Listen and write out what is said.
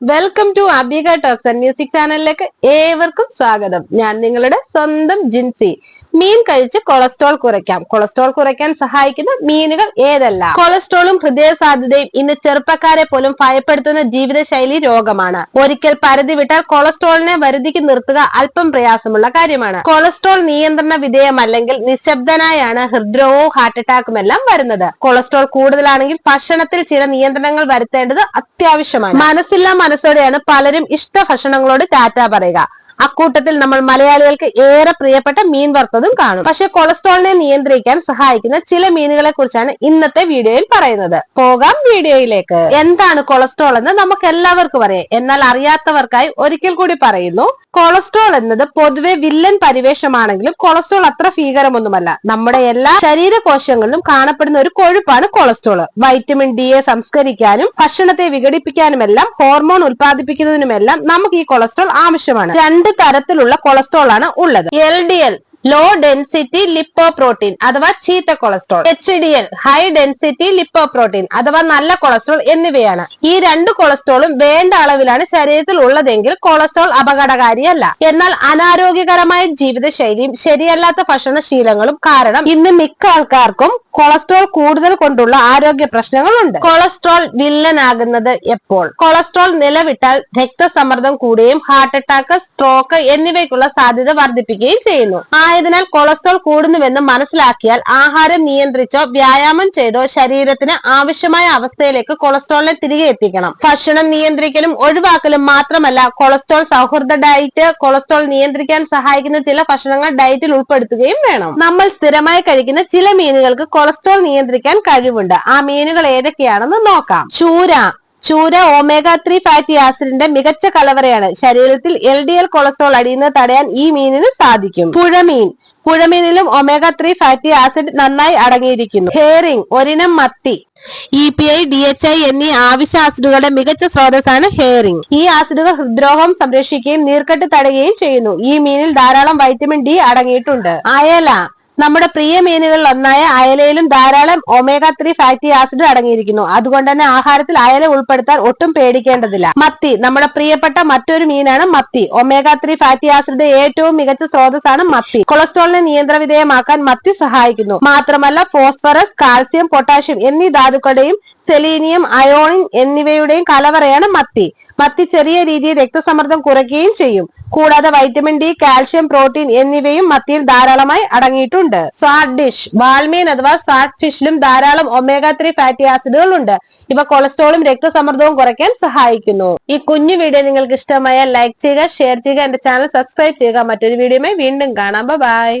Welcome to Abika talks and music ചാനലിലേക്ക് ഏവർക്കും സ്വാഗതം. ഞാൻ നിങ്ങളുടെ സ്വന്തം ജിൻസി. മീൻ കഴിച്ച് കൊളസ്ട്രോൾ കുറയ്ക്കാം. കൊളസ്ട്രോൾ കുറയ്ക്കാൻ സഹായിക്കുന്ന മീനുകൾ ഏതെല്ലാം? കൊളസ്ട്രോളും ഹൃദയ സാധ്യതയും ഇന്ന് ചെറുപ്പക്കാരെ പോലും ഭയപ്പെടുത്തുന്ന ജീവിതശൈലി രോഗമാണ്. ഒരിക്കൽ പരിധി വിട്ടാൽ കൊളസ്ട്രോളിനെ വരുതിക്ക് നിർത്തുക അല്പം പ്രയാസമുള്ള കാര്യമാണ്. കൊളസ്ട്രോൾ നിയന്ത്രണ വിധേയമല്ലെങ്കിൽ നിശബ്ദനായാണ് ഹൃദ്രോഗവും ഹാർട്ട് അറ്റാക്കും എല്ലാം വരുന്നത്. കൊളസ്ട്രോൾ കൂടുതലാണെങ്കിൽ ഭക്ഷണത്തിൽ ചില നിയന്ത്രണങ്ങൾ വരുത്തേണ്ടത് അത്യാവശ്യമാണ്. മനസ്സില്ലാ മനസ്സോടെയാണ് പലരും ഇഷ്ട ഭക്ഷണങ്ങളോട് ടാറ്റ പറയുക. അക്കൂട്ടത്തിൽ നമ്മൾ മലയാളികൾക്ക് ഏറെ പ്രിയപ്പെട്ട മീൻ വറുത്തതും കാണും. പക്ഷെ കൊളസ്ട്രോളിനെ നിയന്ത്രിക്കാൻ സഹായിക്കുന്ന ചില മീനുകളെ കുറിച്ചാണ് ഇന്നത്തെ വീഡിയോയിൽ പറയുന്നത്. പോകാം വീഡിയോയിലേക്ക്. എന്താണ് കൊളസ്ട്രോൾ എന്ന് നമുക്ക് എല്ലാവർക്കും അറിയാം. എന്നാൽ അറിയാത്തവർക്കായി ഒരിക്കൽ കൂടി പറയുന്നു. കൊളസ്ട്രോൾ എന്നത് പൊതുവെ വില്ലൻ പരിവേഷമാണെങ്കിലും കൊളസ്ട്രോൾ അത്ര ഭീകരമൊന്നുമല്ല. നമ്മുടെ എല്ലാ ശരീരകോശങ്ങളിലും കാണപ്പെടുന്ന ഒരു കൊഴുപ്പാണ് കൊളസ്ട്രോൾ. വൈറ്റമിൻ ഡി എ സംസ്കരിക്കാനും ഭക്ഷണത്തെ വിഘടിപ്പിക്കാനുമെല്ലാം ഹോർമോൺ ഉൽപ്പാദിപ്പിക്കുന്നതിനുമെല്ലാം നമുക്ക് ഈ കൊളസ്ട്രോൾ ആവശ്യമാണ്. രണ്ട് തരത്തിലുള്ള കൊളസ്ട്രോൾ ആണ് ഉള്ളത്. L D L low density lipoprotein അഥവാ ചീത്ത cholesterol H D L high density lipoprotein അഥവാ നല്ല കൊളസ്ട്രോൾ എന്നിവയാണ്. ഈ രണ്ട് കൊളസ്ട്രോളും വേണ്ട അളവിലാണ് ശരീരത്തിൽ ഉള്ളതെങ്കിൽ കൊളസ്ട്രോൾ അപകടകാരിയല്ല. എന്നാൽ അനാരോഗ്യകരമായ ജീവിതശൈലിയും ശരിയല്ലാത്ത ഭക്ഷണശീലങ്ങളും കാരണം ഇന്ന് മിക്ക ആൾക്കാർക്കും കൊളസ്ട്രോൾ കൂടുതൽ കൊണ്ടുള്ള ആരോഗ്യ പ്രശ്നങ്ങളുണ്ട്. കൊളസ്ട്രോൾ വില്ലനാകുന്നത് എപ്പോൾ? കൊളസ്ട്രോൾ നിലവിട്ടാൽ രക്തസമ്മർദ്ദം കൂടുകയും ഹാർട്ട് അറ്റാക്ക് സ്ട്രോക്ക് എന്നിവയ്ക്കുള്ള സാധ്യത വർദ്ധിപ്പിക്കുകയും ചെയ്യുന്നു. ആയതിനാൽ കൊളസ്ട്രോൾ കൂടുന്നുവെന്ന് മനസ്സിലാക്കിയാൽ ആഹാരം നിയന്ത്രിച്ചോ വ്യായാമം ചെയ്തോ ശരീരത്തിന് ആവശ്യമായ അവസ്ഥയിലേക്ക് കൊളസ്ട്രോളിനെ തിരികെ എത്തിക്കണം. ഭക്ഷണം നിയന്ത്രിക്കലും ഒഴിവാക്കലും മാത്രമല്ല കൊളസ്ട്രോൾ സൗഹൃദ ഡയറ്റ് കൊളസ്ട്രോൾ നിയന്ത്രിക്കാൻ സഹായിക്കുന്ന ചില ഭക്ഷണങ്ങൾ ഡയറ്റിൽ ഉൾപ്പെടുത്തുകയും വേണം. നമ്മൾ സ്ഥിരമായി കഴിക്കുന്ന ചില മീനുകൾക്ക് കൊളസ്ട്രോൾ നിയന്ത്രിക്കാൻ കഴിവുണ്ട്. ആ മീനുകൾ ഏതൊക്കെയാണെന്ന് നോക്കാം. ചൂര ചൂര ഒമേഗ ത്രീ ഫാറ്റി ആസിഡിന്റെ മികച്ച കലവറയാണ്. ശരീരത്തിൽ എൽ ഡി എൽ കൊളസ്ട്രോൾ അടിയുന്നത് തടയാൻ ഈ മീനിന് സാധിക്കും. പുഴമീൻ. പുഴമീനിലും ഒമേഗ ത്രീ ഫാറ്റി ആസിഡ് നന്നായി അടങ്ങിയിരിക്കുന്നു. ഹെയറിംഗ് ഒരിനം മത്തി. E P I D H I എന്നീ ആവശ്യ ആസിഡുകളുടെ മികച്ച സ്രോതസ്സാണ് ഹെയറിംഗ് ഈ ആസിഡുകൾ ഹൃദ്രോഗം സംരക്ഷിക്കുകയും നീർക്കെട്ട് തടയുകയും ചെയ്യുന്നു. ഈ മീനിൽ ധാരാളം വൈറ്റമിൻ ഡി അടങ്ങിയിട്ടുണ്ട്. അയല. നമ്മുടെ പ്രിയ മീനുകളിൽ ഒന്നായ അയലയിലും ധാരാളം ഒമേഗ ത്രീ ഫാറ്റി ആസിഡ് അടങ്ങിയിരിക്കുന്നു. അതുകൊണ്ട് തന്നെ ആഹാരത്തിൽ അയല ഉൾപ്പെടുത്താൻ ഒട്ടും പേടിക്കേണ്ടതില്ല. മത്തി നമ്മുടെ പ്രിയപ്പെട്ട മറ്റൊരു മീനാണ് മത്തി. ഒമേഗ ത്രീ ഫാറ്റി ആസിഡ് ഏറ്റവും മികച്ച സ്രോതസ്സാണ് മത്തി. കൊളസ്ട്രോളിനെ നിയന്ത്രണ വിധേയമാക്കാൻ മത്തി സഹായിക്കുന്നു. മാത്രമല്ല ഫോസ്ഫറസ് കാൽസ്യം പൊട്ടാഷ്യം എന്നീ ധാതുക്കളുടെയും സെലീനിയം അയോണിൻ എന്നിവയുടെയും കലവറയാണ് മത്തി. മത്തി ചെറിയ രീതിയിൽ രക്തസമ്മർദ്ദം കുറയ്ക്കുകയും ചെയ്യും. കൂടാതെ വൈറ്റമിൻ ഡി കാൽഷ്യം പ്രോട്ടീൻ എന്നിവയും മത്തിയിൽ ധാരാളമായി അടങ്ങിയിട്ടുണ്ട്. സാഡ് ഡിഷ് വാൾമീൻ അഥവാ സാഡ് ഫിഷിലും ധാരാളം ഒമേഗ ത്രീ ഫാറ്റി ആസിഡുകൾ ഉണ്ട് ഇവ കൊളസ്ട്രോളും രക്തസമ്മർദ്ദവും കുറയ്ക്കാൻ സഹായിക്കുന്നു. ഈ കുഞ്ഞു വീഡിയോ നിങ്ങൾക്ക് ഇഷ്ടമായ ലൈക്ക് ചെയ്യുക ഷെയർ ചെയ്യുക എന്റെ ചാനൽ സബ്സ്ക്രൈബ് ചെയ്യുക. മറ്റൊരു വീഡിയോയുമായി വീണ്ടും കാണാം. ബൈ.